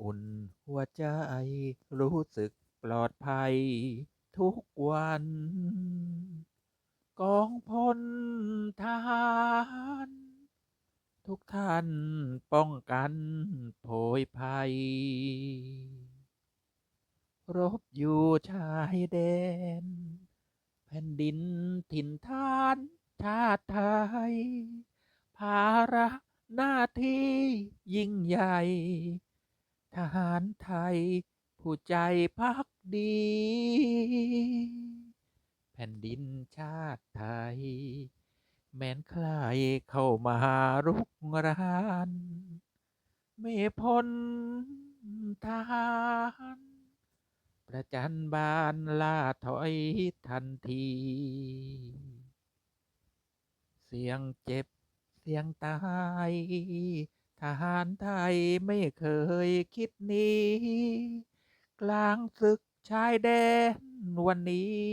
อุ่นหัวใจ รู้สึกปลอดภัย ทุกวัน กองพลทหาร ทุกท่านป้องกันโผยภัย รบอยู่ชายแดน แผ่นดินถิ่นฐานชาติไทย ภาระหน้าที่ยิ่งใหญ่ ทหารไทย ผู้ใจพักดี แผ่นดินชาติไทย แม้นใครเข้ามารุกรานไม่พ้นทหารประจันบานล่าถอยทันที เสียงเจ็บเสียงตาย ทหารไทยไม่เคยคิดหนี้กลางศึกชายแดนวันนี้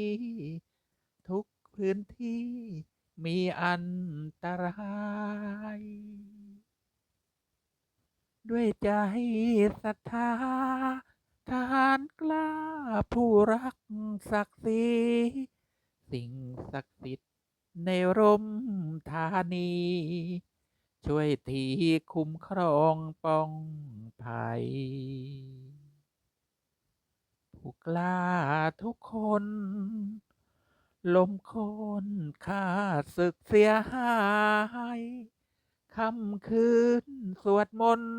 ทุกพื้นที่มีอันตราย ด้วยใจศรัทธาทหารกล้าผู้รักศักดิ์ศรีสิ่งศักดิ์สิทธิ์ในร่มธานี ช่วยทีคุ้มครองป้องภัย ผู้กล้าทุกคนลมโคนข้าศึกเสียหายค่ำคืนสวดมนต์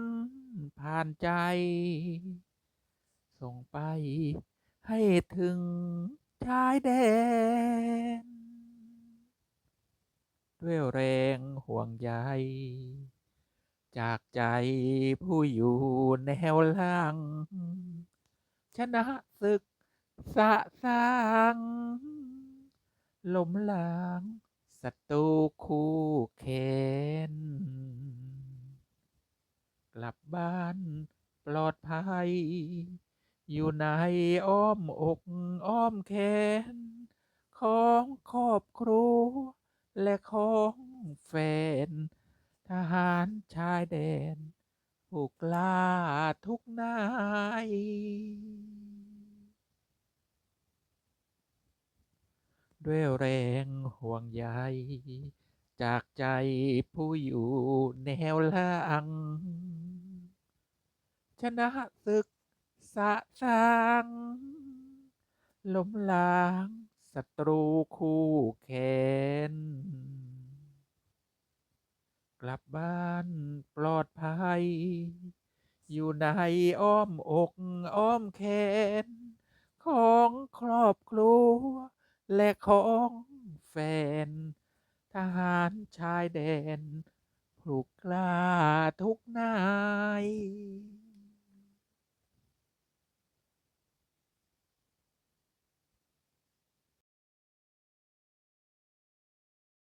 ผ่านใจ ส่งไปให้ถึงชายแดน ด้วยแรงห่วงใยจากใจผู้อยู่แนวหลังชนะศึกสะสางล้มล้างศัตรูคู่แค้นกลับบ้านปลอดภัย อยู่ในอ้อมอกอ้อมแขนของครอบครัว และของแฟน ทหารชายแดน ผู้กล้าทุกนาย ด้วยแรงห่วงใยจากใจผู้อยู่แนวหลังชนะศึกสะสางล้มล้างศัตรูคู่แค้น กลับบ้านปลอดภั ย อยู่ในอ้อมอกอ้อมแขน ของครอบครัว และของแฟน ทหารชายแดน ผู้กล้าทุกนาย